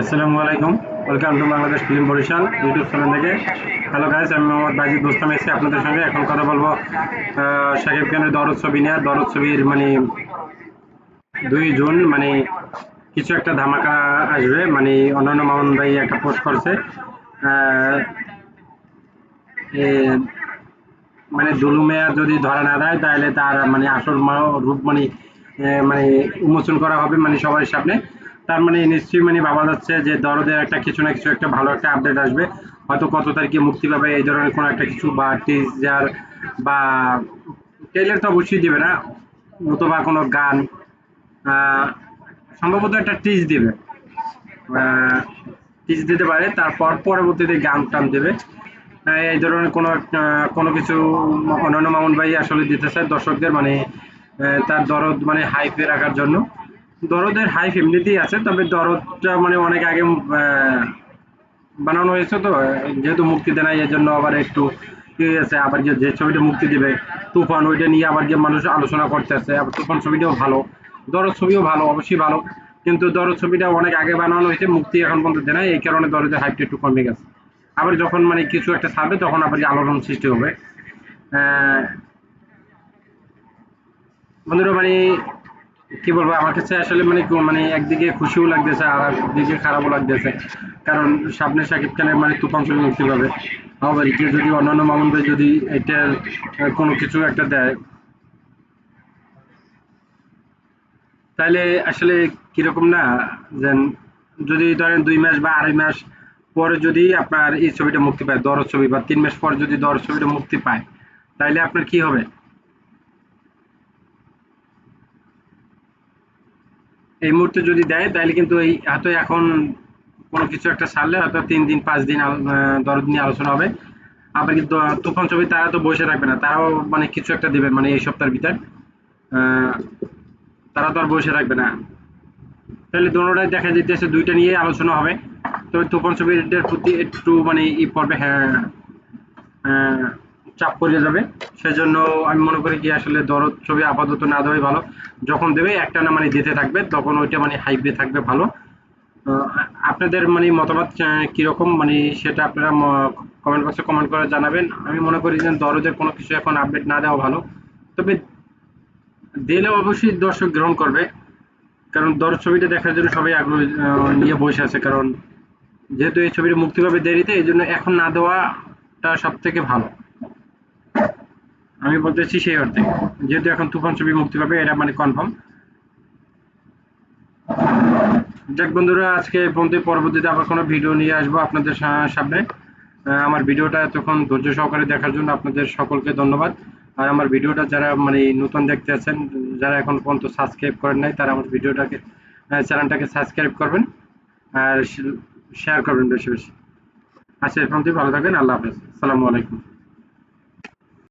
আসসালামু আলাইকুম। Welcome to Bangladesh film Barishal YouTube channel থেকে। হ্যালো গাইস আমি মোহাম্মদ বাজিদ দোস্তাম এসেছি আপনাদের সঙ্গে। এখন কথা বলব শাকিব খানের দরদ ছবি নিয়ে। দরদ ছবির মানে দুই জুন মানে কিছু একটা ধামাকা আসবে। মানে অন্যান্য মামুন ভাই একটা পোস্ট করছে। মানে দুলু মেয়া যদি ধরা না দেয়, তাহলে তার মানে আসল রূপ মানে মানে উন্মোচন করা হবে মানে সবার সামনে। তার মানে নিশ্চয়ই মানে ভাবা যাচ্ছে যে দরদের একটা কিছু না কিছু একটা ভালো একটা আপডেট আসবে। হয়তো কত তারিখে মুক্তি পাবে এই ধরনের কোনো একটা কিছু বা টিজার বা ট্রেলার তো অবশ্যই দেবে না। নতুবা কোনো গান সম্ভবত একটা টিজ দিবে। টিজ দিতে পারে, তারপর পরবর্তীতে গান টান দেবে। এই ধরনের কোনো কোনো কিছু অন্যান্য মামুন ভাই আসলে দিতে চায় দর্শকদের মানে তার দরদ মানে হাইপে রাখার জন্য। দরদের হাইপ এমনিতেই আছে, তবে দরদটা মানে অনেক আগে বানানো হয়েছে তো, যেহেতু মুক্তি দেয় না এই জন্য আবার একটু কি আছে, আবার যে যে ছবিটা মুক্তি দিবে, তুফান, ওইটা নিয়ে আবার যে মানুষ আলোচনা করতে আছে আবার তুফান ছবিটাও ভালো, দরদ ছবিও ভালো, অবশ্যই ভালো, কিন্তু দরদ ছবিটা অনেক আগে বানানো হয়েছে, মুক্তি এখন পর্যন্ত দেয় এই কারণে দরদের হাইপটা একটু কমে গেছে। আবার যখন মানে কিছু একটা ছাড়বে, তখন আবার আলোড়ন সৃষ্টি হবে। বন্ধুরা মানে কি বলব, আমার কাছে আসলে মানে মানে একদিকে খুশিও লাগতেছে আর একদিকে খারাপও লাগতেছে। কারণ সামনে শাকিব খানের মানে তুফান ছবি মুক্তি পাবে আবার যে যদি অন্যান্য মামুন ভাই যদি এটার কোনো কিছু একটা দেয়। তাহলে আসলে কীরকম না, যেন যদি ধরেন দুই মাস বা আড়াই মাস পরে যদি আপনার এই ছবিটা মুক্তি পায় দর ছবি, বা তিন মাস পর যদি দর ছবিটা মুক্তি পায় তাহলে আপনার কি হবে? এই মুহূর্তে যদি দেয়, তাহলে কিন্তু এই হয়তো এখন কোনো কিছু একটা সারলে হয়তো তিন দিন, পাঁচ দিন দশ দিন আলোচনা হবে। আবার কিন্তু তুফান ছবি তারা তো বসে থাকবে না, তারাও মানে কিছু একটা দেবে মানে এই সপ্তাহের ভিতর। তারা তো আর বসে থাকবে না। তাহলে দোনোটাই দেখা যেতেছে দুইটা নিয়ে আলোচনা হবে। তবে তুফান ছবিটার প্রতি একটু মানে ই পড়বে হ্যাঁ চাপ পড়ে যাবে। সেজন্য আমি মনে করি কি, আসলে দরদ ছবি আপাতত না দেওয়াই ভালো। যখন দেবে, একটা না মানে দিতে থাকবে, তখন ওইটা মানে হাইপে থাকবে ভালো। আপনাদের মানে মতামত কীরকম? মানে সেটা আপনারা কমেন্ট বক্সে কমেন্ট করে জানাবেন। আমি মনে করি যে দরদের কোনো কিছু এখন আপডেট না দেওয়া ভালো। তবে দিলে অবশ্যই দর্শক গ্রহণ করবে। কারণ দরদ ছবিটা দেখার জন্য সবাই আগ্রহ নিয়ে বসে আছে। কারণ যেহেতু এই ছবিটা মুক্তি পাবে দেরিতে এই জন্য এখন না দেওয়াটা সব থেকে ভালো। আমি বলতেছি সেই অর্থে যেহেতু এখন তুফান ছবি মুক্তি পাবে, এটা মানে কনফার্ম যাক বন্ধুরা, আজকে পর্যন্ত, পরবর্তীতে আবার কোনো ভিডিও নিয়ে আসব আপনাদের সামনে। আমার ভিডিওটা এতক্ষণ ধৈর্য সহকারে দেখার জন্য আপনাদের সকলকে ধন্যবাদ। আর আমার ভিডিওটা যারা মানে নতুন দেখতে আছেন, যারা এখন পর্যন্ত সাবস্ক্রাইব করেন নাই, তারা আমার ভিডিওটাকে চ্যানেলটাকে সাবস্ক্রাইব করবেন। আর শেয়ার করবেন বেশি বেশি। আচ্ছা পর্যন্তই, ভালো থাকবেন, আল্লাহ হাফেজ। আসসালামু আলাইকুম।